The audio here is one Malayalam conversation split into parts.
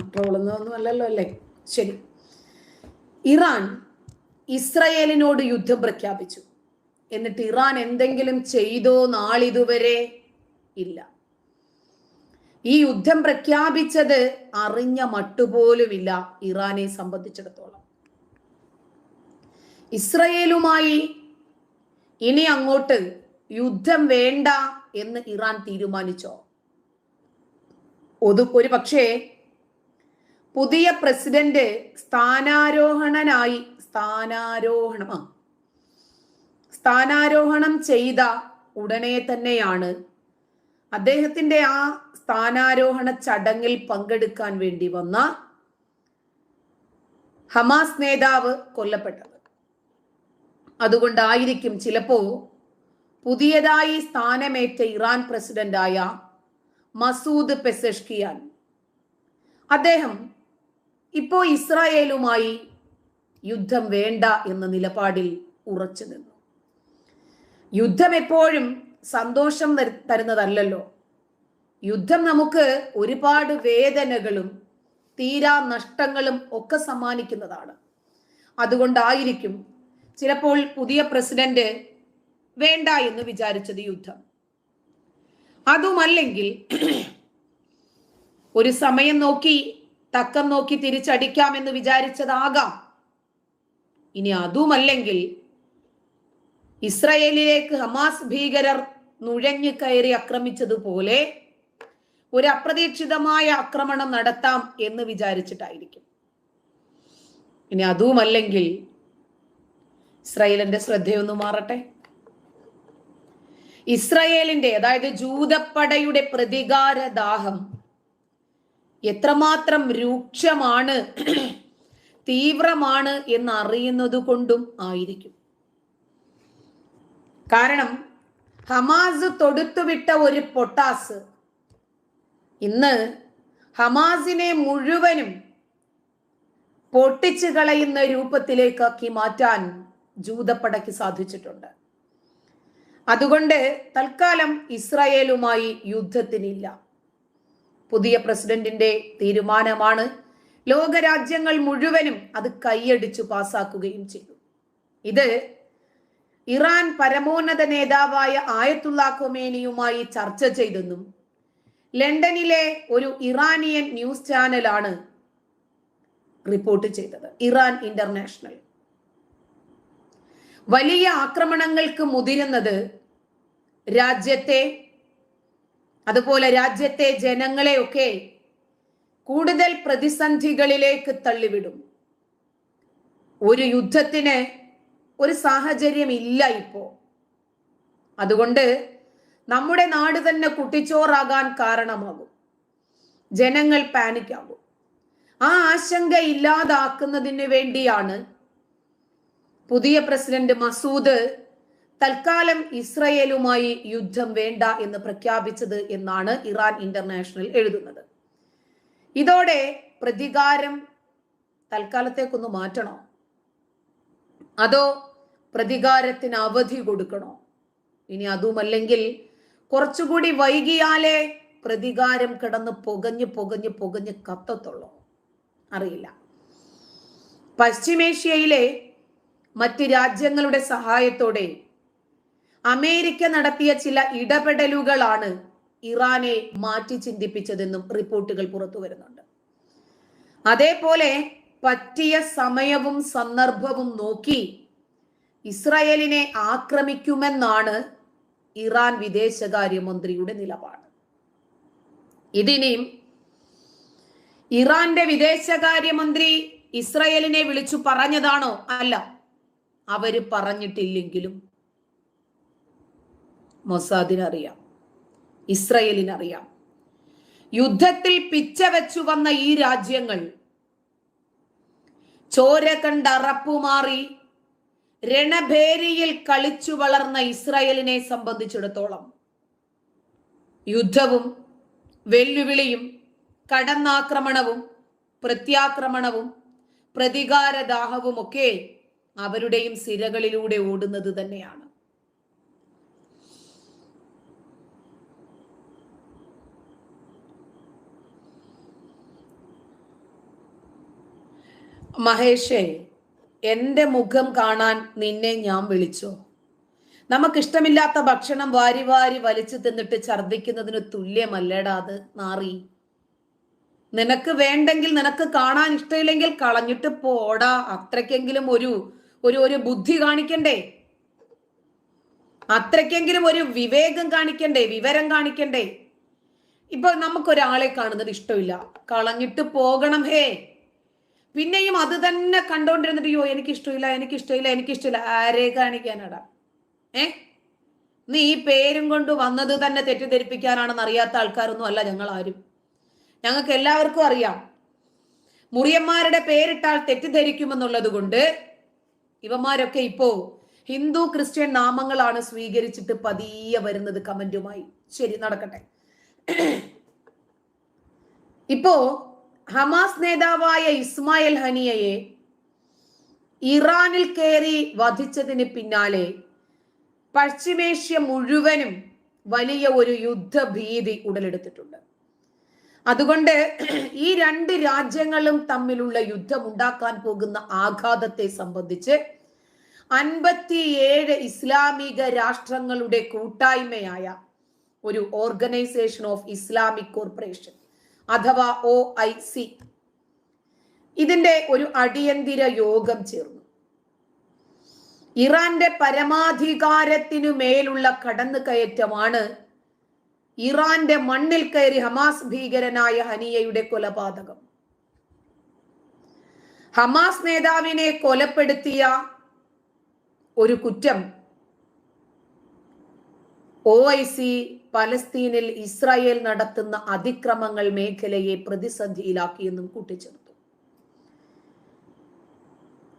ട്രോളുന്നതൊന്നും അല്ലല്ലോ അല്ലേ? ശരി. ഇറാൻ ഇസ്രയേലിനോട് യുദ്ധം പ്രഖ്യാപിച്ചു. എന്നിട്ട് ഇറാൻ എന്തെങ്കിലും ചെയ്തോ നാളിതുവരെ ഇല്ല. ഈ യുദ്ധം പ്രഖ്യാപിച്ചത് അറിഞ്ഞ മട്ടുപോലുമില്ല ഇറാനെ സംബന്ധിച്ചിടത്തോളം. ഇസ്രയേലുമായി ഇനി അങ്ങോട്ട് യുദ്ധം വേണ്ട എന്ന് ഇറാൻ തീരുമാനിച്ചോ? ഒരു പക്ഷേ പുതിയ പ്രസിഡന്റ് സ്ഥാനാരോഹണനായി സ്ഥാനാരോഹണം. സ്ഥാനാരോഹണം ചെയ്ത ഉടനെ തന്നെയാണ് അദ്ദേഹത്തിന്റെ ആ സ്ഥാനാരോഹണ ചടങ്ങിൽ പങ്കെടുക്കാൻ വേണ്ടി വന്ന ഹമാസ് നേതാവ് കൊല്ലപ്പെട്ടത്. അതുകൊണ്ടായിരിക്കും ചിലപ്പോ പുതിയതായി സ്ഥാനമേറ്റ ഇറാൻ പ്രസിഡന്റായ മസൂദ് പെസഷ്കിയാൻ അദ്ദേഹം ഇപ്പോ ഇസ്രായേലുമായി യുദ്ധം വേണ്ട എന്ന നിലപാടിൽ ഉറച്ചു നിന്നു. യുദ്ധം എപ്പോഴും സന്തോഷം തരു- തരുന്നതല്ലല്ലോ. യുദ്ധം നമുക്ക് ഒരുപാട് വേദനകളും തീരാ നഷ്ടങ്ങളും ഒക്കെ സമ്മാനിക്കുന്നതാണ്. അതുകൊണ്ടായിരിക്കും ചിലപ്പോൾ പുതിയ പ്രസിഡന്റ് വേണ്ട എന്ന് വിചാരിച്ചത് യുദ്ധം. അതുമല്ലെങ്കിൽ ഒരു സമയം നോക്കി തക്കം നോക്കി തിരിച്ചടിക്കാമെന്ന് വിചാരിച്ചതാകാം. ഇനി അതുമല്ലെങ്കിൽ ഇസ്രയേലിലേക്ക് ഹമാസ് ഭീകരർ നുഴഞ്ഞു കയറി ആക്രമിച്ചതുപോലെ ഒരു അപ്രതീക്ഷിതമായ ആക്രമണം നടത്താം എന്ന് വിചാരിച്ചിട്ടായിരിക്കും. ഇനി അതുമല്ലെങ്കിൽ ഇസ്രയേലിന്റെ ശ്രദ്ധയൊന്നും മാറട്ടെ. ഇസ്രയേലിന്റെ അതായത് ജൂതപ്പടയുടെ പ്രതികാര ദാഹം എത്രമാത്രം രൂക്ഷമാണ് തീവ്രമാണ് എന്ന് അറിയുന്നത് കൊണ്ടും ആയിരിക്കും. കാരണം ഹമാസ് തൊടുത്തുവിട്ട ഒരു പൊട്ടാസ് ഇന്ന് ഹമാസിനെ മുഴുവനും പൊട്ടിച്ചു കളയുന്ന രൂപത്തിലേക്കാക്കി മാറ്റാൻ ജൂതപ്പടയ്ക്ക് സാധിച്ചിട്ടുണ്ട്. അതുകൊണ്ട് തൽക്കാലം ഇസ്രായേലുമായി യുദ്ധത്തിനില്ല. പുതിയ പ്രസിഡന്റിന്റെ തീരുമാനമാണ്. ലോകരാജ്യങ്ങൾ മുഴുവനും അത് കൈയടിച്ചു പാസാക്കുകയും ചെയ്തു. ഇത് ഇറാൻ പരമോന്നത നേതാവായ ആയത്തുള്ള കൊമേനിയുമായി ചർച്ച ചെയ്തെന്നും ലണ്ടനിലെ ഒരു ഇറാനിയൻ ന്യൂസ് ചാനലാണ് റിപ്പോർട്ട് ചെയ്തത്. Iran international. വലിയ ആക്രമണങ്ങൾക്ക് മുതിരുന്നത് രാജ്യത്തെ അതുപോലെ രാജ്യത്തെ ജനങ്ങളെയൊക്കെ കൂടുതൽ പ്രതിസന്ധികളിലേക്ക് തള്ളിവിടും. ഒരു യുദ്ധത്തിന് ഒരു സാഹചര്യം ഇല്ല ഇപ്പോ. അതുകൊണ്ട് നമ്മുടെ നാട് തന്നെ കുട്ടിച്ചോറാകാൻ കാരണമാകും. ജനങ്ങൾ പാനിക്കാകും. ആ ആശങ്ക ഇല്ലാതാക്കുന്നതിന് വേണ്ടിയാണ് പുതിയ പ്രസിഡന്റ് മസൂദ് തൽക്കാലം ഇസ്രയേലുമായി യുദ്ധം വേണ്ട എന്ന് പ്രഖ്യാപിച്ചത് എന്നാണ് ഇറാൻ ഇന്റർനാഷണൽ എഴുതുന്നത്. ഇതോടെ പ്രതികാരം തൽക്കാലത്തേക്കൊന്ന് മാറ്റണോ? അതോ പ്രതികാരത്തിന് അവധി കൊടുക്കണോ? ഇനി അതുമല്ലെങ്കിൽ കുറച്ചുകൂടി വൈകിയാലേ പ്രതികാരം കിടന്ന് പുകഞ്ഞ് പുകഞ്ഞ് പുകഞ്ഞ് കത്തത്തുള്ളൂ. അറിയില്ല. പശ്ചിമേഷ്യയിലെ മറ്റ് രാജ്യങ്ങളുടെ സഹായത്തോടെ അമേരിക്ക നടത്തിയ ചില ഇടപെടലുകളാണ് ഇറാനെ മാറ്റി ചിന്തിപ്പിച്ചതെന്നും റിപ്പോർട്ടുകൾ പുറത്തു വരുന്നുണ്ട്. അതേപോലെ പറ്റിയ സമയവും സന്ദർഭവും നോക്കി ഇസ്രായേലിനെ ആക്രമിക്കുമെന്നാണ് ഇറാൻ വിദേശകാര്യമന്ത്രിയുടെ നിലപാട്. ഇതിനെയും ഇറാന്റെ വിദേശകാര്യമന്ത്രി ഇസ്രായേലിനെ വിളിച്ചു പറഞ്ഞതാണോ? അല്ല. അവർ പറഞ്ഞിട്ടില്ലെങ്കിലും മൊസാദിനറിയാം. ഇസ്രയേലിനറിയാം. യുദ്ധത്തിൽ പിച്ചവെച്ചു വന്ന ഈ രാജ്യങ്ങൾ ചോര കണ്ടറപ്പുമാറി രണഭേരിയിൽ കളിച്ചു വളർന്ന ഇസ്രായേലിനെ സംബന്ധിച്ചിടത്തോളം യുദ്ധവും വെല്ലുവിളിയും കടന്നാക്രമണവും പ്രത്യാക്രമണവും പ്രതികാരദാഹവും ഒക്കെ അവരുടെയും സിരകളിലൂടെ ഓടുന്നത് തന്നെയാണ്. മഹേഷേ എന്റെ മുഖം കാണാൻ നിന്നെ ഞാൻ വിളിച്ചോ? നമുക്കിഷ്ടമില്ലാത്ത ഭക്ഷണം വാരി വാരി വലിച്ചു തിന്നിട്ട് ഛർദ്ദിക്കുന്നതിന് തുല്യമല്ലേടാ അത് നാറി. നിനക്ക് വേണ്ടെങ്കിൽ നിനക്ക് കാണാൻ ഇഷ്ടമില്ലെങ്കിൽ കളഞ്ഞിട്ട് പോടാ. അത്രയ്ക്കെങ്കിലും ഒരു ഒരു ഒരു ബുദ്ധി കാണിക്കണ്ടേ? അത്രയ്ക്കെങ്കിലും ഒരു വിവേകം കാണിക്കണ്ടേ? വിവരം കാണിക്കണ്ടേ? ഇപ്പൊ നമുക്കൊരാളെ കാണുന്നത് ഇഷ്ടമില്ല. കളഞ്ഞിട്ട് പോകണം ഹേ. പിന്നെയും അത് തന്നെ കണ്ടോണ്ടിരുന്നിട്ട് യോ എനിക്ക് ഇഷ്ടമില്ല എനിക്ക് ഇഷ്ടമില്ല എനിക്ക് ഇഷ്ടമില്ല ആരെ കാണിക്കാനടാ ഏ? നീ ഈ പേരും കൊണ്ട് വന്നത് തന്നെ തെറ്റിദ്ധരിപ്പിക്കാനാണെന്ന് അറിയാത്ത ആൾക്കാരൊന്നും അല്ല ഞങ്ങൾ ആരും ഞങ്ങൾക്ക് എല്ലാവർക്കും അറിയാം. മുറിയന്മാരുടെ പേരിട്ടാൽ തെറ്റിദ്ധരിക്കുമെന്നുള്ളത് കൊണ്ട് ഇവന്മാരൊക്കെ ഇപ്പോ ഹിന്ദു ക്രിസ്ത്യൻ നാമങ്ങളാണ് സ്വീകരിച്ചിട്ട് പതിയെ വരുന്നത് കമന്റുമായി. ശരി നടക്കട്ടെ. ഇപ്പോ ഹമാസ് നേതാവായ ഇസ്മായിൽ ഹനിയയെ ഇറാനിൽ കയറി വധിച്ചതിന് പിന്നാലെ പശ്ചിമേഷ്യ മുഴുവനും വലിയ ഒരു യുദ്ധഭീതി ഉടലെടുത്തിട്ടുണ്ട്. അതുകൊണ്ട് ഈ രണ്ട് രാജ്യങ്ങളും തമ്മിലുള്ള യുദ്ധം ഉണ്ടാക്കാൻ പോകുന്ന ആഘാതത്തെ സംബന്ധിച്ച് അൻപത്തിയേഴ് ഇസ്ലാമിക രാഷ്ട്രങ്ങളുടെ കൂട്ടായ്മയായ ഒരു ഓർഗനൈസേഷൻ ഓഫ് ഇസ്ലാമിക് കോർപ്പറേഷൻ അഥവാ ഒ ഐ സി ഇതിന്റെ ഒരു അടിയന്തിര യോഗം ചേർന്നു. ഇറാന്റെ പരമാധികാരത്തിനു മേലുള്ള കടന്നുകയറ്റമാണ് ഇറാന്റെ മണ്ണിൽ കയറി ഹമാസ് ഭീകരനായ ഹനിയയുടെ കൊലപാതകം. ഹമാസ് നേതാവിനെ കൊലപ്പെടുത്തിയ ഒരു കുറ്റം ഒ ഐ സി പലസ്തീനിൽ ഇസ്രായേൽ നടത്തുന്ന അതിക്രമങ്ങൾ മേഖലയെ പ്രതിസന്ധിയിലാക്കിയെന്നും കൂട്ടിച്ചേർത്തു.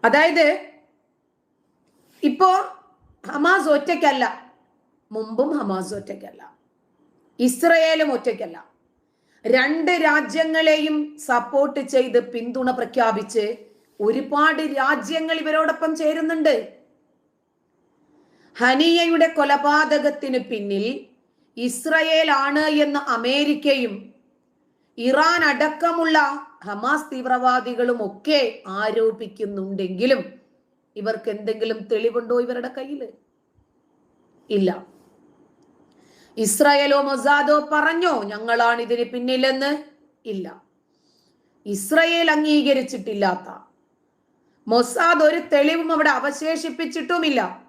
അതായത് ഇപ്പോ ഹമാസ് ഒറ്റയ്ക്കല്ല മുമ്പും ഹമാസ് ഒറ്റയ്ക്കല്ല ഇസ്രയേലും ഒറ്റയ്ക്കല്ല. രണ്ട് രാജ്യങ്ങളെയും സപ്പോർട്ട് ചെയ്ത് പിന്തുണ പ്രഖ്യാപിച്ച് ഒരുപാട് രാജ്യങ്ങൾ ഇവരോടൊപ്പം ചേരുന്നുണ്ട്. ഹനിയയുടെ കൊലപാതകത്തിന് പിന്നിൽ ഇസ്രയേൽ ആണ് എന്ന് അമേരിക്കയും ഇറാൻ അടക്കമുള്ള ഹമാസ് തീവ്രവാദികളും ഒക്കെ ആരോപിക്കുന്നുണ്ടെങ്കിലും ഇവർക്ക് എന്തെങ്കിലും തെളിവുണ്ടോ ഇവരുടെ കയ്യിൽ ഇല്ല. ഇസ്രായേലോ മൊസാദോ പറഞ്ഞോ ഞങ്ങളാണ് ഇതിന് പിന്നിലെന്ന്? ഇല്ല. ഇസ്രയേൽ അംഗീകരിച്ചിട്ടില്ലാത്ത. മൊസാദ് ഒരു തെളിവും അവിടെ അവശേഷിപ്പിച്ചിട്ടുമില്ല.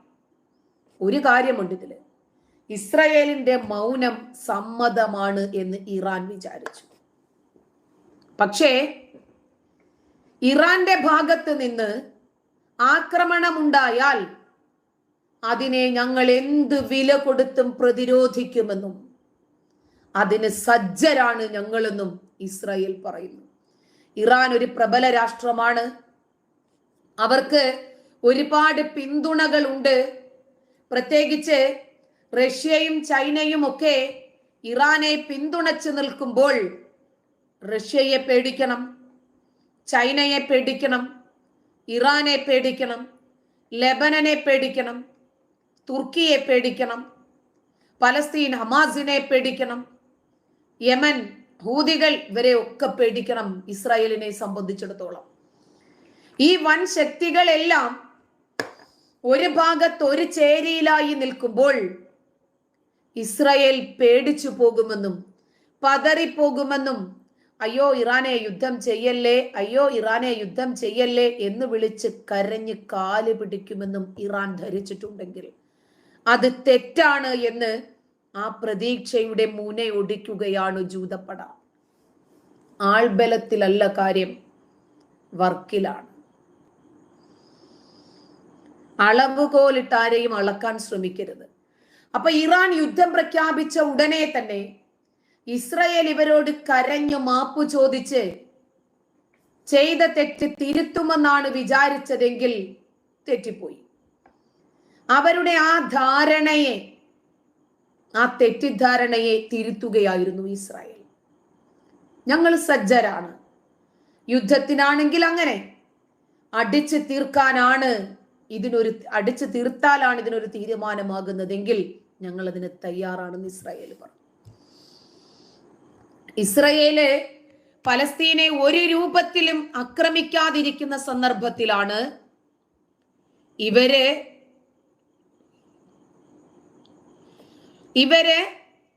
ഒരു കാര്യമുണ്ട് ഇതിൽ ഇസ്രയേലിന്റെ മൗനം സമ്മതമാണ് എന്ന് ഇറാൻ വിചാരിച്ചു. പക്ഷേ ഇറാന്റെ ഭാഗത്ത് നിന്ന് ആക്രമണമുണ്ടായാൽ അതിനെ ഞങ്ങൾ എന്ത് വില കൊടുത്തും പ്രതിരോധിക്കുമെന്നും അതിന് സജ്ജരാണ് ഞങ്ങളെന്നും ഇസ്രായേൽ പറയുന്നു. ഇറാൻ ഒരു പ്രബല രാഷ്ട്രമാണ്. അവർക്ക് ഒരുപാട് പിന്തുണകളുണ്ട്. പ്രത്യേകിച്ച് റഷ്യയും ചൈനയും ഒക്കെ ഇറാനെ പിന്തുണച്ചു നിൽക്കുമ്പോൾ റഷ്യയെ പേടിക്കണം ചൈനയെ പേടിക്കണം ഇറാനെ പേടിക്കണം ലെബനനെ പേടിക്കണം തുർക്കിയെ പേടിക്കണം പലസ്തീൻ ഹമാസിനെ പേടിക്കണം യമൻ ഹൂതികൾ ഇവരെ ഒക്കെ പേടിക്കണം ഇസ്രായേലിനെ സംബന്ധിച്ചിടത്തോളം. ഈ വൻ ശക്തികളെല്ലാം ഒരു ഭാഗത്ത് ഒരു ചേരിയിലായി നിൽക്കുമ്പോൾ ഇസ്രയേൽ പേടിച്ചു പോകുമെന്നും പതറിപ്പോകുമെന്നും അയ്യോ ഇറാനെ യുദ്ധം ചെയ്യല്ലേ? അയ്യോ ഇറാനെ യുദ്ധം ചെയ്യല്ലേ? എന്ന് വിളിച്ച് കരഞ്ഞ് കാൽ പിടിക്കുമെന്നും ഇറാൻ ധരിച്ചിട്ടുണ്ടെങ്കിൽ. അത് തെറ്റാണ് എന്ന് ആ പ്രതീക്ഷയുടെ മുനയൊടിക്കുകയാണ് ജൂതപ്പട. ആൾബലത്തിലല്ല കാര്യം വർക്കിലാണ്. അളവുകോലിട്ട് ആരെയും അളക്കാൻ ശ്രമിക്കരുത്. അപ്പൊ ഇറാൻ യുദ്ധം പ്രഖ്യാപിച്ച ഉടനെ തന്നെ ഇസ്രയേൽ ഇവരോട് കരഞ്ഞു മാപ്പു ചോദിച്ച് ചെയ്ത തെറ്റ് തിരുത്തുമെന്നാണ് വിചാരിച്ചതെങ്കിൽ തെറ്റിപ്പോയി. അവരുടെ ആ ധാരണയെ ആ തെറ്റിദ്ധാരണയെ തിരുത്തുകയായിരുന്നു ഇസ്രായേൽ. ഞങ്ങൾ സജ്ജരാണ്. യുദ്ധത്തിനാണെങ്കിൽ അങ്ങനെ അടിച്ചു തീർക്കാനാണ് ഇതിനൊരു അടിച്ചു തീർത്താലാണ് ഇതിനൊരു തീരുമാനമാകുന്നതെങ്കിൽ ഞങ്ങൾ അതിന് തയ്യാറാണെന്ന് ഇസ്രായേൽ പറഞ്ഞു. ഇസ്രയേൽ പലസ്തീനെ ഒരു രൂപത്തിലും ആക്രമിക്കാതിരിക്കുന്ന സന്ദർഭത്തിലാണ് ഇവർ ഇവർ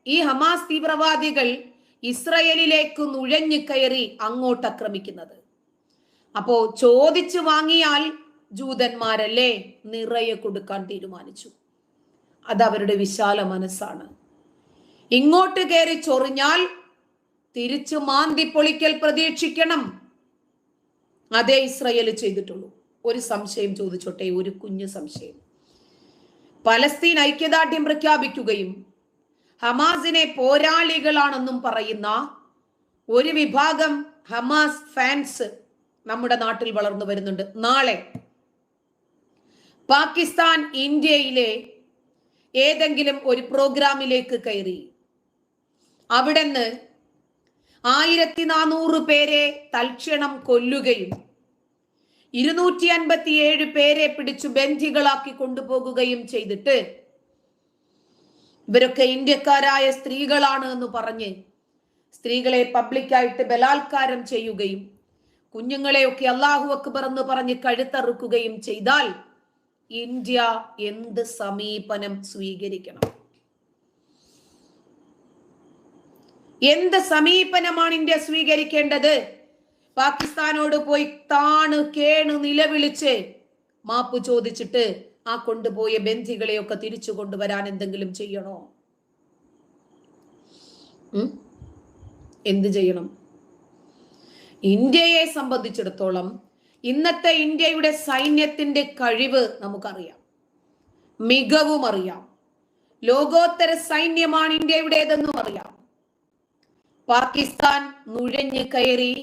ഈ ഹമാസ് തീവ്രവാദികൾ ഇസ്രയേലിലേക്ക് നുഴഞ്ഞു കയറി അങ്ങോട്ട് ആക്രമിക്കുന്നത്. അപ്പോ ചോദിച്ചു വാങ്ങിയാൽ ജൂതന്മാരല്ലേ നിറയെ കൊടുക്കാൻ തീരുമാനിച്ചു. അത് അവരുടെ വിശാല മനസ്സാണ്. ഇങ്ങോട്ട് കയറി ചൊറിഞ്ഞാൽ തിരിച്ചു മാന്തി പൊളിക്കൽ പ്രതീക്ഷിക്കണം. അതേ ഇസ്രയേൽ ചെയ്തിട്ടുള്ളൂ. ഒരു സംശയം ചോദിച്ചോട്ടെ ഒരു കുഞ്ഞു സംശയം. പലസ്തീൻ ഐക്യദാർഢ്യം പ്രഖ്യാപിക്കുകയും ഹമാസിനെ പോരാളികളാണെന്നും പറയുന്ന ഒരു വിഭാഗം ഹമാസ് ഫാൻസ് നമ്മുടെ നാട്ടിൽ വളർന്നു വരുന്നുണ്ട്. നാളെ പാകിസ്ഥാൻ ഇന്ത്യയിലെ ഏതെങ്കിലും ഒരു പ്രോഗ്രാമിലേക്ക് കയറി. അവിടുന്ന് ആയിരത്തി നാനൂറ് പേരെ തൽക്ഷണം കൊല്ലുകയും ഇരുന്നൂറ്റി അൻപത്തിയേഴ് പേരെ പിടിച്ചു ബന്ധികളാക്കി കൊണ്ടുപോകുകയും ചെയ്തിട്ട് ഇവരൊക്കെ ഇന്ത്യക്കാരായ സ്ത്രീകളാണ് എന്ന് പറഞ്ഞ് സ്ത്രീകളെ പബ്ലിക്കായിട്ട് ബലാത്കാരം ചെയ്യുകയും കുഞ്ഞുങ്ങളെയൊക്കെ അള്ളാഹു അക്ബർ എന്ന് പറഞ്ഞ് കഴുത്തറുക്കുകയും ചെയ്താൽ ഇന്ത്യ എന്ത് സമീപനം സ്വീകരിക്കണം? എന്ത് സമീപനമാണ് ഇന്ത്യ സ്വീകരിക്കേണ്ടത്? പാകിസ്ഥാനോട് പോയി താണ് കേണ് നിലവിളിച്ച് മാപ്പ് ചോദിച്ചിട്ട് ആ കൊണ്ടുപോയ ബന്ധികളെയൊക്കെ തിരിച്ചു കൊണ്ടുവരാൻ എന്തെങ്കിലും ചെയ്യണോ? എന്ത് ചെയ്യണം? ഇന്ത്യയെ സംബന്ധിച്ചിടത്തോളം ഇന്നത്തെ ഇന്ത്യയുടെ സൈന്യത്തിന്റെ കഴിവ് നമുക്കറിയാം. മികവും അറിയാം. ലോകോത്തര സൈന്യമാണ് ഇന്ത്യയുടേതെന്നും അറിയാം. പാകിസ്ഥാൻ നുഴഞ്ഞു കയറി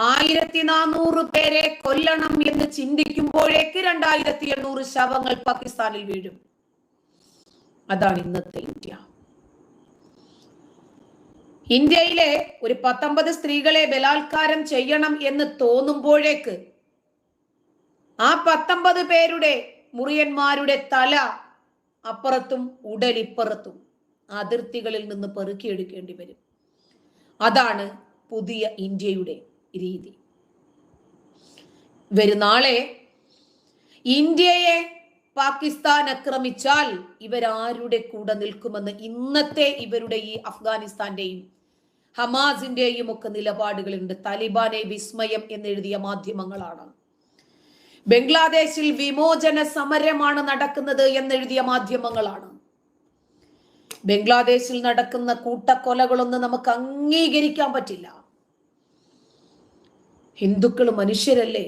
ആയിരത്തി നാനൂറ് പേരെ കൊല്ലണം എന്ന് ചിന്തിക്കുമ്പോഴേക്ക് രണ്ടായിരത്തി എണ്ണൂറ് ശവങ്ങൾ പാകിസ്ഥാനിൽ വീഴും. അതാണ് ഇന്നത്തെ ഇന്ത്യ. ഇന്ത്യയിലെ ഒരു പത്തൊമ്പത് സ്ത്രീകളെ ബലാത്കാരം ചെയ്യണം എന്ന് തോന്നുമ്പോഴേക്ക് ആ പത്തൊമ്പത് പേരുടെ മുറിയന്മാരുടെ തല അപ്പുറത്തും ഉടലിപ്പുറത്തും അതിർത്തികളിൽ നിന്ന് പെറുക്കിയെടുക്കേണ്ടി വരും. അതാണ് പുതിയ ഇന്ത്യയുടെ രീതി. വരുന്നാളെ നാളെ ഇന്ത്യയെ പാകിസ്ഥാൻ ആക്രമിച്ചാൽ ഇവരാരുടെ കൂടെ നിൽക്കുമെന്ന് ഇന്നത്തെ ഇവരുടെ ഈ അഫ്ഗാനിസ്ഥാന്റെയും ഹമാസിന്റെയും ഒക്കെ നിലപാടുകളുണ്ട്. താലിബാനെ വിസ്മയം എന്നെഴുതിയ മാധ്യമങ്ങളാണ്. ബംഗ്ലാദേശിൽ വിമോചന സമരമാണ് നടക്കുന്നത് എന്നെഴുതിയ മാധ്യമങ്ങളാണ്. ബംഗ്ലാദേശിൽ നടക്കുന്ന കൂട്ടക്കൊലകളൊന്നും നമുക്ക് അംഗീകരിക്കാൻ പറ്റില്ല. ഹിന്ദുക്കൾ മനുഷ്യരല്ലേ?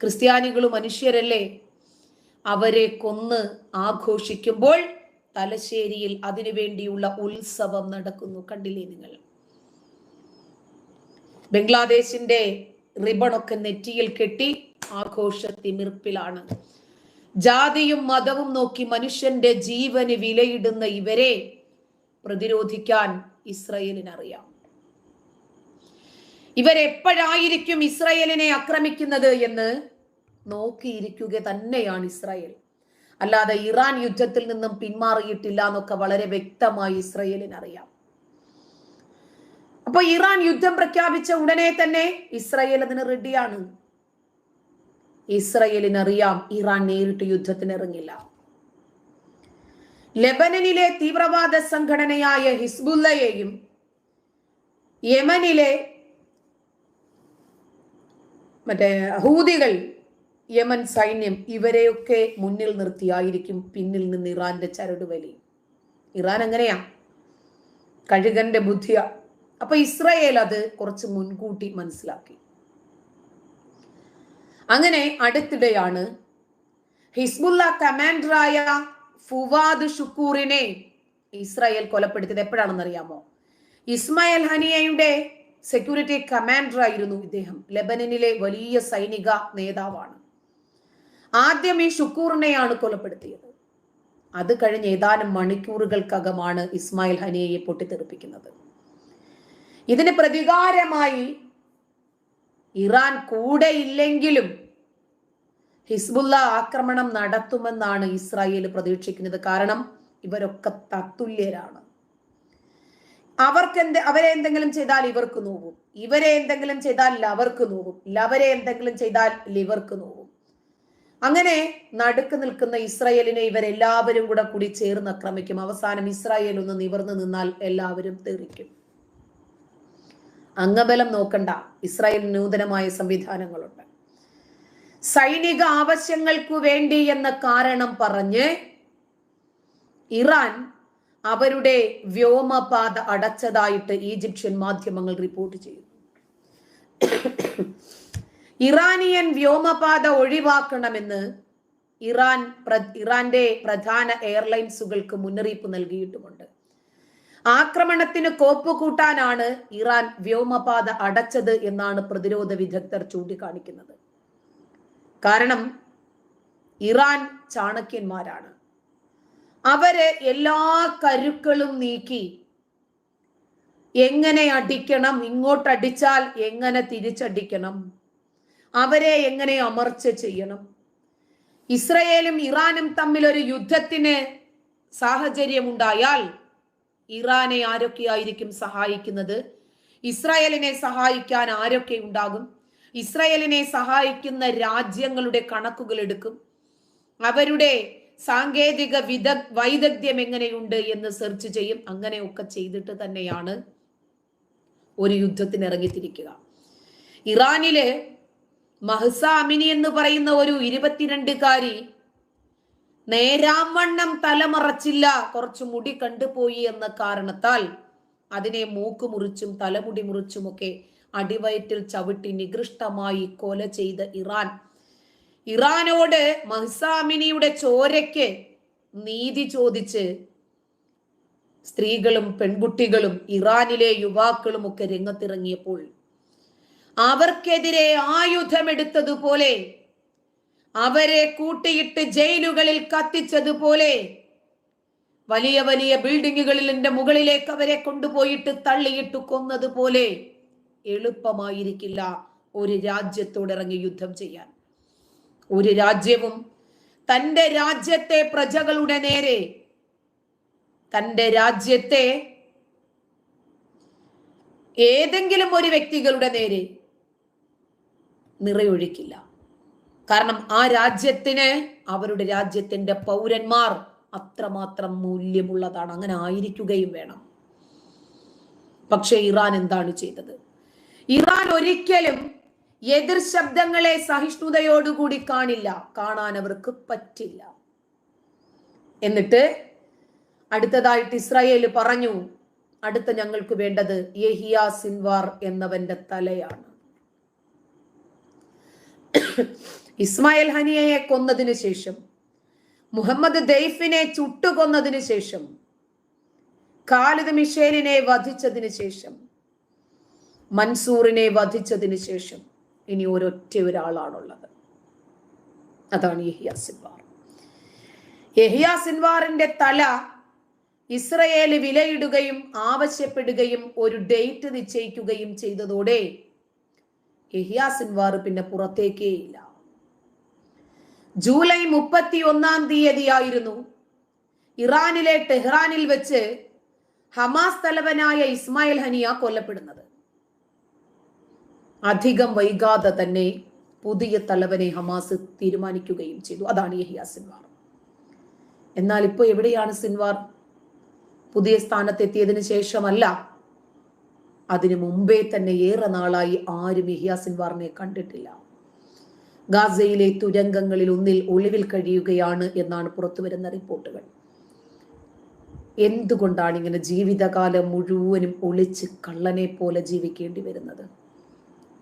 ക്രിസ്ത്യാനികൾ മനുഷ്യരല്ലേ? അവരെ കൊന്ന് ആഘോഷിക്കുമ്പോൾ തലശ്ശേരിയിൽ അതിനുവേണ്ടിയുള്ള ഉത്സവം നടക്കുന്നു. കണ്ടില്ലേ നിങ്ങൾ? ബംഗ്ലാദേശിന്റെ റിബണൊക്കെ നെറ്റിയിൽ കെട്ടി ആഘോഷ തിമിർപ്പിലാണ് ജാതിയും മതവും നോക്കി മനുഷ്യന്റെ ജീവന് വിലയിടുന്ന ഇവരെ പ്രതിരോധിക്കാൻ ഇസ്രയേലിനറിയാം. ഇവരെപ്പോഴായിരിക്കും ഇസ്രയേലിനെ ആക്രമിക്കുന്നത് എന്ന് നോക്കിയിരിക്കുക തന്നെയാണ് ഇസ്രായേൽ. അല്ലാതെ ഇറാൻ യുദ്ധത്തിൽ നിന്നും പിന്മാറിയിട്ടില്ല എന്നൊക്കെ വളരെ വ്യക്തമായി ഇസ്രയേലിന് അറിയാം. അപ്പൊ ഇറാൻ യുദ്ധം പ്രഖ്യാപിച്ച ഉടനെ തന്നെ ഇസ്രയേൽ അതിന് റെഡിയാണ് ഇസ്രയേലിന് അറിയാം ഇറാൻ നേരിട്ട് യുദ്ധത്തിന് ഇറങ്ങില്ല. ലെബനനിലെ തീവ്രവാദ സംഘടനയായ ഹിസ്ബുല്ലയെയും യമനിലെ മറ്റേ ഹൂതികൾ യമൻ സൈന്യം ഇവരെയൊക്കെ മുന്നിൽ നിർത്തിയായിരിക്കും പിന്നിൽ നിന്ന് ഇറാന്റെ ചരടുവലി ഇറാൻ എങ്ങനെയാ കഴുകന്റെ ബുദ്ധിയ. അപ്പൊ ഇസ്രായേൽ അത് കുറച്ച് മുൻകൂട്ടി മനസ്സിലാക്കി. അങ്ങനെ അടുത്തിടെയാണ് ഹിസ്ബുല്ല കമാൻഡറായ ഫുവാദ് ഷുക്കൂറിനെ ഇസ്രായേൽ കൊലപ്പെടുത്തിയത് എപ്പോഴാണെന്നറിയാമോ? ഇസ്മായിൽ ഹനിയയുടെ സെക്യൂരിറ്റി കമാൻഡർ ആയിരുന്നു ഇദ്ദേഹം. ലെബനനിലെ വലിയ സൈനിക നേതാവാണ്. ആദ്യം ഈ ഷുക്കൂറിനെയാണ് കൊലപ്പെടുത്തിയത്. അത് കഴിഞ്ഞ് ഏതാനും മണിക്കൂറുകൾക്കകമാണ് ഇസ്മായിൽ ഹനിയയെ പൊട്ടിത്തെറിപ്പിക്കുന്നത്. ഇതിന് പ്രതികാരമായി ഇറാൻ കൂടെ ഇല്ലെങ്കിലും ഹിസ്ബുല്ല ആക്രമണം നടത്തുമെന്നാണ് ഇസ്രായേൽ പ്രതീക്ഷിക്കുന്നത്. കാരണം ഇവരൊക്കെ തത്തുല്യരാണ്. അവർക്ക് എന്ത് അവരെ എന്തെങ്കിലും ചെയ്താൽ ഇവർക്ക് നോവും. ഇവരെ എന്തെങ്കിലും ചെയ്താൽ അവർക്ക് നോവും. അവരെ എന്തെങ്കിലും ചെയ്താൽ ഇവർക്ക് നോവും. അങ്ങനെ നടുക്ക് നിൽക്കുന്ന ഇസ്രായേലിനെ ഇവരെല്ലാവരും കൂടെ കൂടി ചേർന്ന് ആക്രമിക്കും. അവസാനം ഇസ്രായേൽ ഒന്ന് നിവർന്നു നിന്നാൽ എല്ലാവരും തെറിക്കും. അംഗബലം നോക്കണ്ട. ഇസ്രായേൽ നൂതനമായ സംവിധാനങ്ങളുണ്ട്. സൈനിക ആവശ്യങ്ങൾക്കു വേണ്ടി എന്ന കാരണം പറഞ്ഞ് ഇറാൻ അവരുടെ വ്യോമപാത അടച്ചതായിട്ട് ഈജിപ്ഷ്യൻ മാധ്യമങ്ങൾ റിപ്പോർട്ട് ചെയ്യുന്നു. ഇറാനിയൻ വ്യോമപാത ഒഴിവാക്കണമെന്ന് ഇറാൻ ഇറാന്റെ പ്രധാന എയർലൈൻസുകൾക്ക് മുന്നറിയിപ്പ് നൽകിയിട്ടുമുണ്ട്. ആക്രമണത്തിന് കോപ്പ് കൂട്ടാനാണ് ഇറാൻ വ്യോമപാത അടച്ചത് എന്നാണ് പ്രതിരോധ വിദഗ്ധർ ചൂണ്ടിക്കാണിക്കുന്നത്. കാരണം ഇറാൻ ചാണക്യന്മാരാണ്. അവർ എല്ലാ കരുക്കളും നീക്കി എങ്ങനെ അടിക്കണം ഇങ്ങോട്ടടിച്ചാൽ എങ്ങനെ തിരിച്ചടിക്കണം അവരെ എങ്ങനെ അമർച്ച ചെയ്യണം? ഇസ്രയേലും ഇറാനും തമ്മിൽ ഒരു യുദ്ധത്തിന് സാഹചര്യമുണ്ടായാൽ ഇറാനെ ആരൊക്കെയായിരിക്കും സഹായിക്കുന്നത്? ഇസ്രായേലിനെ സഹായിക്കാൻ ആരൊക്കെ ഉണ്ടാകും? ഇസ്രായേലിനെ സഹായിക്കുന്ന രാജ്യങ്ങളുടെ കണക്കുകൾ എടുക്കും. അവരുടെ സാങ്കേതിക വിദ വൈദഗ്ധ്യം എങ്ങനെയുണ്ട് എന്ന് സെർച്ച് ചെയ്യും. അങ്ങനെയൊക്കെ ചെയ്തിട്ട് തന്നെയാണ് ഒരു യുദ്ധത്തിന് ഇറങ്ങിത്തിരിക്കുക ഇറാനിൽ മഹ്സ അമിനി എന്ന് പറയുന്ന ഒരു ഇരുപത്തിരണ്ടുകാരി നേരാവണ്ണം തലമറച്ചില്ല. കുറച്ച് മുടി കണ്ടുപോയി എന്ന കാരണത്താൽ അതിനെ മൂക്ക് മുറിച്ചും തലമുടി മുറിച്ചുമൊക്കെ അടിവയറ്റിൽ ചവിട്ടി നികൃഷ്ടമായി കൊല ചെയ്ത ഇറാൻ. ഇറാനോട് മഹ്സാമിനിയുടെ ചോരയ്ക്ക് നീതി ചോദിച്ച് സ്ത്രീകളും പെൺകുട്ടികളും ഇറാനിലെ യുവാക്കളും ഒക്കെ രംഗത്തിറങ്ങിയപ്പോൾ അവർക്കെതിരെ ആയുധമെടുത്തതുപോലെ അവരെ കൂട്ടിയിട്ട് ജയിലുകളിൽ കത്തിച്ചതുപോലെ വലിയ വലിയ ബിൽഡിങ്ങുകളിലിന്റെ മുകളിലേക്ക് അവരെ കൊണ്ടുപോയിട്ട് തള്ളിയിട്ട് കൊന്നതുപോലെ എളുപ്പമായിരിക്കില്ല ഒരു രാജ്യത്തോട് ഇറങ്ങി യുദ്ധം ചെയ്യാൻ. ഒരു രാജ്യവും തന്റെ രാജ്യത്തെ പ്രജകളുടെ നേരെ തന്റെ രാജ്യത്തെ ഏതെങ്കിലും ഒരു വ്യക്തികളുടെ നേരെ നിറയൊഴിക്കില്ല. കാരണം ആ രാജ്യത്തിന് അവരുടെ രാജ്യത്തിന്റെ പൗരന്മാർ അത്രമാത്രം മൂല്യമുള്ളതാണ്. അങ്ങനെ ആയിരിക്കുകയും വേണം. പക്ഷേ ഇറാൻ എന്താണ് ചെയ്തത്? ഇറാൻ ഒരിക്കലും എതിർ ശബ്ദങ്ങളെ സഹിഷ്ണുതയോടുകൂടി കാണില്ല. കാണാൻ അവർക്ക് പറ്റില്ല. എന്നിട്ട് അടുത്തതായിട്ട് ഇസ്രായേൽ പറഞ്ഞു അടുത്ത ഞങ്ങൾക്ക് വേണ്ടത് യഹിയ സിൻവാർ എന്നവന്റെ തലയാണ്. ഇസ്മായിൽ ഹനിയയെ കൊന്നതിന് ശേഷം മുഹമ്മദ് ദൈഫിനെ ചുട്ടുകൊന്നതിന് ശേഷം ഖാലിദ് മിഷേലിനെ വധിച്ചതിന് ശേഷം മൻസൂറിനെ വധിച്ചതിന് ശേഷം ഇനി ഒരൊറ്റ ഒരാളാണുള്ളത്. അതാണ് യഹിയ സിൻവാർ. യഹിയ സിൻവാറിന്റെ തല ഇസ്രയേൽ വിലയിടുകയും ആവശ്യപ്പെടുകയും ഒരു ഡേറ്റ് നിശ്ചയിക്കുകയും ചെയ്തതോടെ യഹിയ സിൻവാർ പിന്നെ പുറത്തേക്കേ ഇല്ല ജൂലൈ മുപ്പത്തി ഒന്നാം തീയതിയായിരുന്നു ഇറാനിലെ ടെഹ്റാനിൽ വെച്ച് ഹമാസ് തലവനായ ഇസ്മായിൽ ഹനിയ കൊല്ലപ്പെടുന്നത്. അധികം വൈകാതെ തന്നെ പുതിയ തലവനെ ഹമാസ് തീരുമാനിക്കുകയും ചെയ്തു. അതാണ് യഹിയ സിൻവാർ എന്നാൽ ഇപ്പോൾ എവിടെയാണ് സിൻവാർ? പുതിയ സ്ഥാനത്തെത്തിയതിനു ശേഷമല്ല അതിനു മുമ്പേ തന്നെ ഏറെ നാളായി ആരും യഹിയ കണ്ടിട്ടില്ല. ഗാസയിലെ തുരങ്കങ്ങളിൽ ഒന്നിൽ ഒളിവിൽ കഴിയുകയാണ് എന്നാണ് പുറത്തു വരുന്ന റിപ്പോർട്ടുകൾ. എന്തുകൊണ്ടാണ് ഇങ്ങനെ ജീവിതകാലം മുഴുവനും ഒളിച്ച് കള്ളനെ പോലെ ജീവിക്കേണ്ടി വരുന്നത്?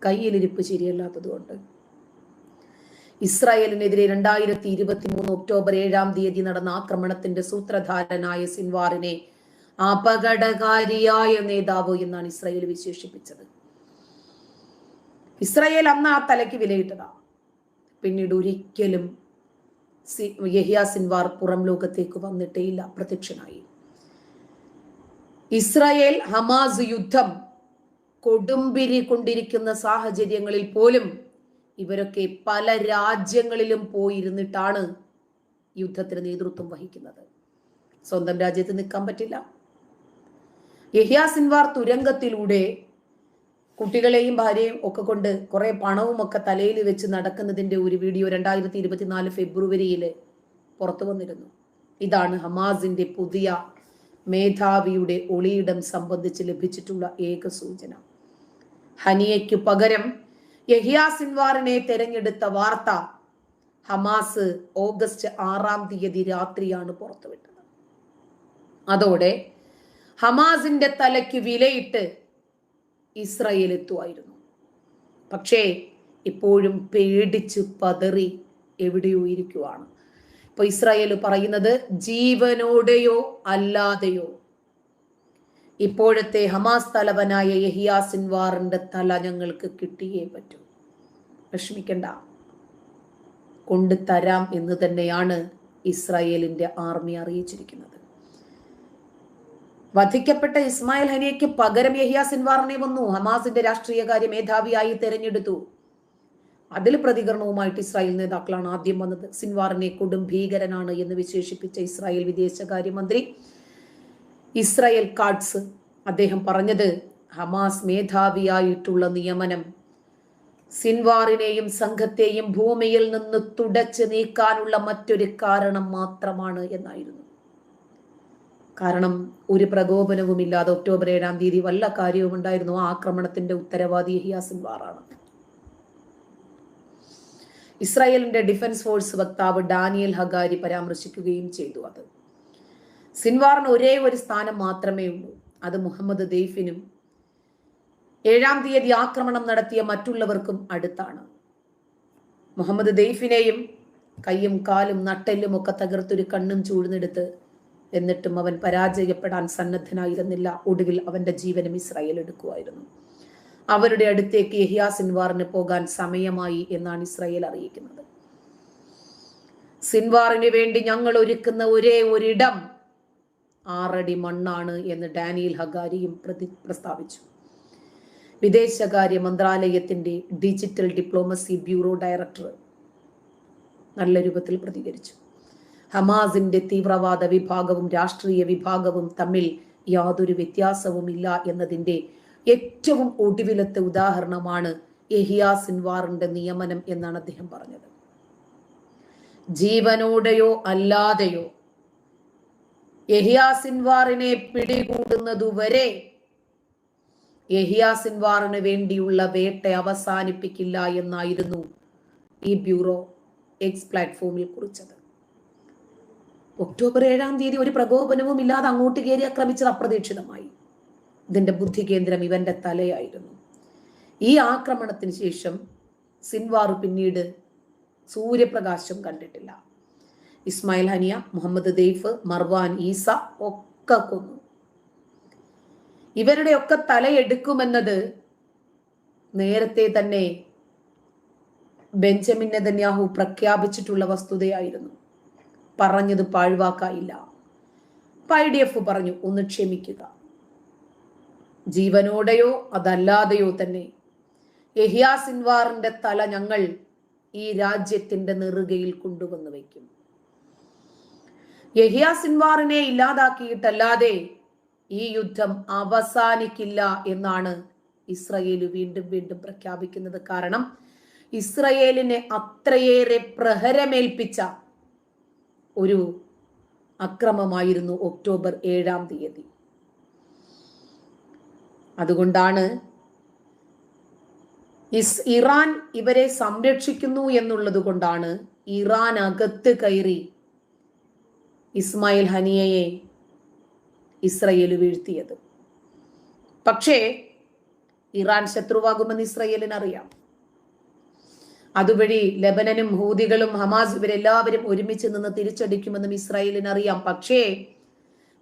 കയ്യിലിരിപ്പ് ശരിയല്ലാത്തതുകൊണ്ട്. ഇസ്രായേലിനെതിരെ രണ്ടായിരത്തി ഇരുപത്തി മൂന്ന് ഒക്ടോബർ ഏഴാം തീയതി നടന്ന ആക്രമണത്തിന്റെ സൂത്രധാരനായ സിൻവാറിനെ അപകടകാരിയായ നേതാവ് എന്നാണ് ഇസ്രായേൽ വിശേഷിപ്പിച്ചത്. ഇസ്രായേൽ അന്ന് ആ തലയ്ക്ക് വിലയിട്ടതാ. പിന്നീട് ഒരിക്കലും യഹിയ സിൻവാർ പുറം ലോകത്തേക്ക് വന്നിട്ടേയില്ല പ്രത്യക്ഷനായി ഇസ്രായേൽ ഹമാസ് യുദ്ധം കൊടുമ്പിരി കൊണ്ടിരിക്കുന്ന സാഹചര്യങ്ങളിൽ പോലും ഇവരൊക്കെ പല രാജ്യങ്ങളിലും പോയിരുന്നിട്ടാണ് യുദ്ധത്തിന് നേതൃത്വം വഹിക്കുന്നത്. സ്വന്തം രാജ്യത്ത് നിൽക്കാൻ പറ്റില്ല. യഹ്യാ സിൻവാർ തുരങ്കത്തിലൂടെ കുട്ടികളെയും ഭാര്യയും ഒക്കെ കൊണ്ട് കുറെ പണവും ഒക്കെ തലയിൽ വെച്ച് നടക്കുന്നതിന്റെ ഒരു വീഡിയോ രണ്ടായിരത്തി ഇരുപത്തിനാല് ഫെബ്രുവരിയിൽ പുറത്തു വന്നിരുന്നു. ഇതാണ് ഹമാസിന്റെ പുതിയ മേധാവിയുടെ ഒളിയിടം സംബന്ധിച്ച് ലഭിച്ചിട്ടുള്ള ഏക സൂചന. ഹനിയയ്ക്ക് പകരം യഹിയ സിൻവാറിനെ തെരഞ്ഞെടുത്ത വാർത്ത ഹമാസ് ഓഗസ്റ്റ് ആറാം തീയതി രാത്രിയാണ് പുറത്തുവിട്ടത്. അതോടെ ഹമാസിന്റെ തലയ്ക്ക് വിലയിട്ട് ഇസ്രയേൽ എത്തുമായിരുന്നു. പക്ഷേ ഇപ്പോഴും പേടിച്ച് പതറി എവിടെയോ ഇരിക്കുവാണ്. ഇപ്പൊ ഇസ്രായേൽ പറയുന്നത് ജീവനോടെയോ അല്ലാതെയോ. ഇപ്പോഴത്തെ ഹമാസ് തലവനായ യഹിയാസിൻവാറിന്റെ തല ഞങ്ങൾക്ക് കിട്ടിയേ പറ്റൂ. വിഷമിക്കണ്ട. കൊണ്ടു തരാം എന്ന് തന്നെയാണ് ഇസ്രായേലിന്റെ ആർമി അറിയിച്ചിരിക്കുന്നത്. വധിക്കപ്പെട്ട ഇസ്മായിൽ ഹനിയയ്ക്ക് പകരം യഹിയ സിൻവാറിനെ വന്നു. ഹമാസിന്റെ രാഷ്ട്രീയകാര്യ മേധാവിയായി തെരഞ്ഞെടുത്തു. അതിൽ പ്രതികരണവുമായിട്ട് ഇസ്രായേൽ നേതാക്കളാണ് ആദ്യം വന്നത്. സിൻവാറിനെ കൊടും ഭീകരനാണ് എന്ന് വിശേഷിപ്പിച്ച ഇസ്രായേൽ വിദേശകാര്യമന്ത്രി ഇസ്രായേൽ കാട്സ് അദ്ദേഹം പറഞ്ഞത് ഹമാസ് മേധാവിയായിട്ടുള്ള നിയമനം സിൻവാറിനെയും സംഘത്തെയും ഭൂമിയിൽ നിന്ന് തുടച്ചു നീക്കാനുള്ള മറ്റൊരു കാരണം മാത്രമാണ് എന്നായിരുന്നു. കാരണം ഒരു പ്രകോപനവുമില്ലാതെ ഒക്ടോബർ ഏഴാം തീയതി വല്ല കാര്യവും ഉണ്ടായിരുന്നു. ആ ആക്രമണത്തിന്റെ ഉത്തരവാദി ഹിയാ സിൻവാറാണ് ഇസ്രായേലിന്റെ ഡിഫൻസ് ഫോഴ്സ് വക്താവ് ഡാനിയൽ ഹഗാരി പരാമർശിക്കുകയും ചെയ്തു അത്. സിൻവാറിന് ഒരേ ഒരു സ്ഥാനം മാത്രമേ ഉള്ളൂ. അത് മുഹമ്മദ് ദെയ്ഫിനും ഏഴാം തീയതി ആക്രമണം നടത്തിയ മറ്റുള്ളവർക്കും അടുത്താണ്. മുഹമ്മദ് ദെയ്ഫിനെയും കയ്യും കാലും നട്ടെല്ലും ഒക്കെ തകർത്തൊരു കണ്ണും ചൂഴ്ന്നെടുത്ത് എന്നിട്ടും അവൻ പരാജയപ്പെടാൻ സന്നദ്ധനായിരുന്നില്ല. ഒടുവിൽ അവന്റെ ജീവനും ഇസ്രായേൽ എടുക്കുമായിരുന്നു. അവരുടെ അടുത്തേക്ക് യഹിയാ സിൻവാറിന് പോകാൻ സമയമായി എന്നാണ് ഇസ്രായേൽ അറിയിക്കുന്നത്. സിൻവാറിന് വേണ്ടി ഞങ്ങൾ ഒരുക്കുന്ന ഒരേ ഒരിടം ആറടി മണ്ണാണ് എന്ന് ഡാനിയൽ ഹഗാരിയും പ്രതി പ്രസ്താവിച്ചു. വിദേശകാര്യ മന്ത്രാലയത്തിന്റെ ഡിജിറ്റൽ ഡിപ്ലോമസി ബ്യൂറോ ഡയറക്ടർ നല്ല രൂപത്തിൽ പ്രതികരിച്ചു. ഹമാസിന്റെ തീവ്രവാദ വിഭാഗവും രാഷ്ട്രീയ വിഭാഗവും തമ്മിൽ യാതൊരു വ്യത്യാസവും ഇല്ല എന്നതിന്റെ ഏറ്റവും ഒടുവിലത്തെ ഉദാഹരണമാണ് എഹിയ സിൻവാറിന്റെ നിയമനം എന്നാണ് അദ്ദേഹം പറഞ്ഞത്. ജീവനോടെയോ അല്ലാതെയോ യഹിയ സിൻവാറിനെ പിടികൂടുന്നതുവരെ യഹിയ സിൻവാറിന് വേണ്ടിയുള്ള വേട്ട അവസാനിപ്പിക്കില്ല എന്നായിരുന്നു ഈ ബ്യൂറോ എക്സ് പ്ലാറ്റ്ഫോമിൽ കുറിച്ചത്. ഒക്ടോബർ ഏഴാം തീയതി ഒരു പ്രകോപനവും ഇല്ലാതെ അങ്ങോട്ട് കയറി ആക്രമിച്ചത് അപ്രതീക്ഷിതമായി. ഇതിന്റെ ബുദ്ധി കേന്ദ്രം ഇവന്റെ തലയായിരുന്നു. ഈ ആക്രമണത്തിന് ശേഷം സിൻവാർ പിന്നീട് സൂര്യപ്രകാശം കണ്ടിട്ടില്ല. Ismail Haniyeh Mohammed Deif Marwan Issa ഒക്കെ കൊന്നു. ഇവരുടെയൊക്കെ തലയെടുക്കുമെന്നത് നേരത്തെ തന്നെ ബെഞ്ചമിൻ നെതന്യാഹു പ്രഖ്യാപിച്ചിട്ടുള്ള വസ്തുതയായിരുന്നു. പറഞ്ഞത് പാഴ്വാക്കായില്ല. പൈ ഡി എഫ് പറഞ്ഞു ഒന്ന് ക്ഷമിക്കുക. ജീവനോടെയോ അതല്ലാതെയോ തന്നെ. യഹിയാ സിൻവാറിന്റെ തല ഞങ്ങൾ ഈ രാജ്യത്തിന്റെ നെറുകയിൽ കൊണ്ടുവന്നു വയ്ക്കും. യഹിയാ സിൻവാറിനെ ഇല്ലാതാക്കിയിട്ടല്ലാതെ ഈ യുദ്ധം അവസാനിക്കില്ല എന്നാണ് ഇസ്രയേൽ വീണ്ടും വീണ്ടും പ്രഖ്യാപിക്കുന്നത്. കാരണം ഇസ്രയേലിനെ അത്രയേറെ പ്രഹരമേൽപ്പിച്ച ഒരു അക്രമമായിരുന്നു ഒക്ടോബർ ഏഴാം തീയതി. അതുകൊണ്ടാണ് ഇസ് ഇറാൻ ഇവരെ സംരക്ഷിക്കുന്നു എന്നുള്ളത് കൊണ്ടാണ് ഇറാൻ അകത്ത് കയറി ഇസ്മായിൽ ഹനിയയെ ഇസ്രയേൽ വീഴ്ത്തിയത്. പക്ഷേ ഇറാൻ ശത്രുവാകുമെന്ന് ഇസ്രയേലിന് അറിയാം അതുവഴി ലബനനും ഹൂതികളും ഹമാസ് ഇവരെല്ലാവരും ഒരുമിച്ച് നിന്ന് തിരിച്ചടിക്കുമെന്നും ഇസ്രായേലിന് അറിയാം പക്ഷേ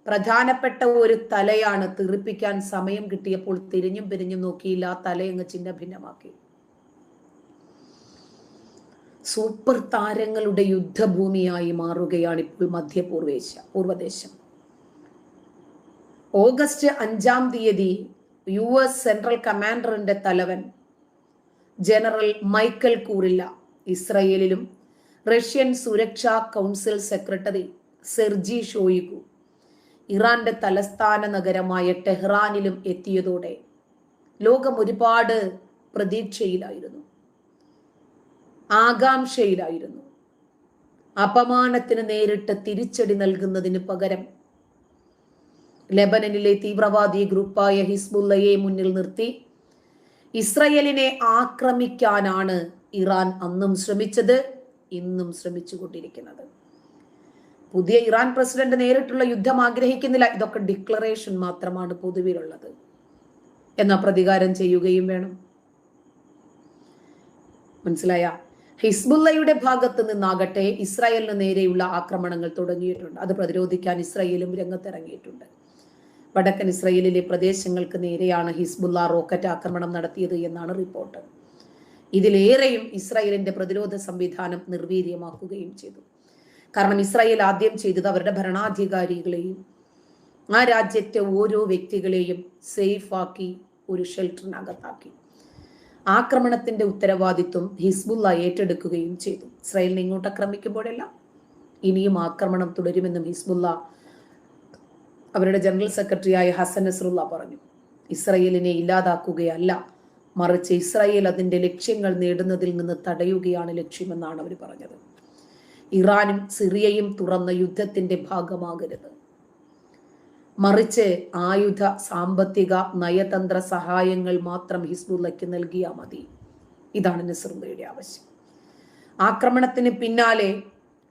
പ്രധാനപ്പെട്ട ഒരു തലയാണ് തീർപ്പിക്കാൻ സമയം കിട്ടിയപ്പോൾ തിരിഞ്ഞും പിരിഞ്ഞും നോക്കിയില്ല. ആ തലയങ്ങ് ചിന്ന ഭിന്നമാക്കി സൂപ്പർ താരങ്ങളുടെ യുദ്ധഭൂമിയായി മാറുകയാണ് ഇപ്പോൾ മധ്യപൂർവേശ പൂർവദേശം ഓഗസ്റ്റ് അഞ്ചാം തീയതി യു എസ് സെൻട്രൽ കമാൻഡറിന്റെ തലവൻ ജനറൽ മൈക്കൽ കൂറില്ല. ഇസ്രയേലിലും റഷ്യൻ സുരക്ഷാ കൗൺസിൽ സെക്രട്ടറി സെർജി ഷോയിഗു ഇറാന്റെ തലസ്ഥാന നഗരമായ ടെഹ്റാനിലും എത്തിയതോടെ ലോകം ഒരുപാട് പ്രതീക്ഷയിലായിരുന്നു. ആകാംക്ഷയിലായിരുന്നു. അപമാനത്തിന് നേരിട്ട് തിരിച്ചടി നൽകുന്നതിന് പകരം ലെബനനിലെ തീവ്രവാദി ഗ്രൂപ്പായ ഹിസ്ബുല്ലയെ മുന്നിൽ നിർത്തി ഇസ്രയേലിനെ ആക്രമിക്കാനാണ് ഇറാൻ അന്നും ശ്രമിച്ചത് ഇന്നും ശ്രമിച്ചുകൊണ്ടിരിക്കുന്നത്. പുതിയ ഇറാൻ പ്രസിഡന്റ് നേരിട്ടുള്ള യുദ്ധം ആഗ്രഹിക്കുന്നില്ല. ഇതൊക്കെ ഡിക്ലറേഷൻ മാത്രമാണ് പൊതുവിലുള്ളത്. എന്ന പ്രതികാരം ചെയ്യുകയും വേണം. മനസ്സിലായ? ഹിസ്ബുല്ലയുടെ ഭാഗത്ത് നിന്നാകട്ടെ ഇസ്രായേലിന് നേരെയുള്ള ആക്രമണങ്ങൾ തുടങ്ങിയിട്ടുണ്ട്. അത് പ്രതിരോധിക്കാൻ ഇസ്രായേലും രംഗത്തിറങ്ങിയിട്ടുണ്ട്. വടക്കൻ ഇസ്രയേലിലെ പ്രദേശങ്ങൾക്ക് നേരെയാണ് ഹിസ്ബുല്ല റോക്കറ്റ് ആക്രമണം നടത്തിയത് എന്നാണ് റിപ്പോർട്ട്. ഇതിലേറെയും ഇസ്രായേലിന്റെ പ്രതിരോധ സംവിധാനം നിർവീര്യമാക്കുകയും ചെയ്തു. കാരണം ഇസ്രായേൽ ആദ്യം ചെയ്തത് അവരുടെ ഭരണാധികാരികളെയും ആ രാജ്യത്തെ ഓരോ വ്യക്തികളെയും സേഫാക്കി ഒരു ഷെൽട്ടറിനകത്താക്കി. ആക്രമണത്തിന്റെ ഉത്തരവാദിത്വം ഹിസ്ബുല്ല ഏറ്റെടുക്കുകയും ചെയ്തു. ഇസ്രായേലിനെ ഇങ്ങോട്ട് ആക്രമിക്കുമ്പോഴെല്ലാം ഇനിയും ആക്രമണം തുടരുമെന്നും ഹിസ്ബുല്ല അവരുടെ ജനറൽ സെക്രട്ടറിയായ ഹസൻ നസറുല്ല പറഞ്ഞു ഇസ്രയേലിനെ ഇല്ലാതാക്കുകയല്ല മറിച്ച് ഇസ്രായേൽ അതിന്റെ ലക്ഷ്യങ്ങൾ നേടുന്നതിൽ നിന്ന് തടയുകയാണ് ലക്ഷ്യമെന്നാണ് അവർ പറഞ്ഞത്. ഇറാനും സിറിയയും തുറന്ന യുദ്ധത്തിന്റെ ഭാഗമാകരുത്. മറിച്ച് ആയുധ സാമ്പത്തിക നയതന്ത്ര സഹായങ്ങൾ മാത്രം ഹിസ്ബുല്ലയ്ക്ക് നൽകിയാൽ മതി. ഇതാണ് നസറുല്ലയുടെ ആവശ്യം. ആക്രമണത്തിന് പിന്നാലെ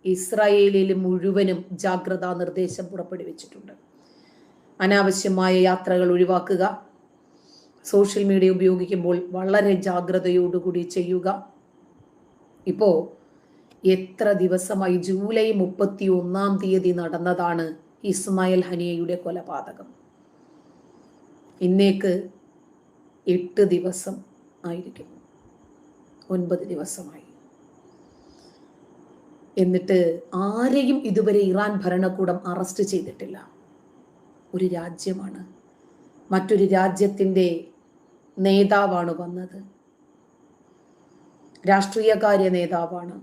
ഇസ്രായേലിൽ മുഴുവനും ജാഗ്രതാ നിർദ്ദേശം പുറപ്പെടുവിച്ചിട്ടുണ്ട്. അനാവശ്യമായ യാത്രകൾ ഒഴിവാക്കുക. സോഷ്യൽ മീഡിയ ഉപയോഗിക്കുമ്പോൾ വളരെ ജാഗ്രതയോടുകൂടി ചെയ്യുക. ഇപ്പോൾ എത്ര ദിവസമായി ജൂലൈ മുപ്പത്തി ഒന്നാം തീയതി നടന്നതാണ് ഇസ്മായിൽ ഹനിയയുടെ കൊലപാതകം. ഇന്നേക്ക് എട്ട് ദിവസം ആയിരിക്കും. ഒൻപത് ദിവസമായി. എന്നിട്ട് ആരെയും ഇതുവരെ ഇറാൻ ഭരണകൂടം അറസ്റ്റ് ചെയ്തിട്ടില്ല. ഒരു രാജ്യമാണ്. മറ്റൊരു രാജ്യത്തിന്റെ നേതാവാണ് വന്നത്. രാഷ്ട്രീയകാര്യ നേതാവാണ്.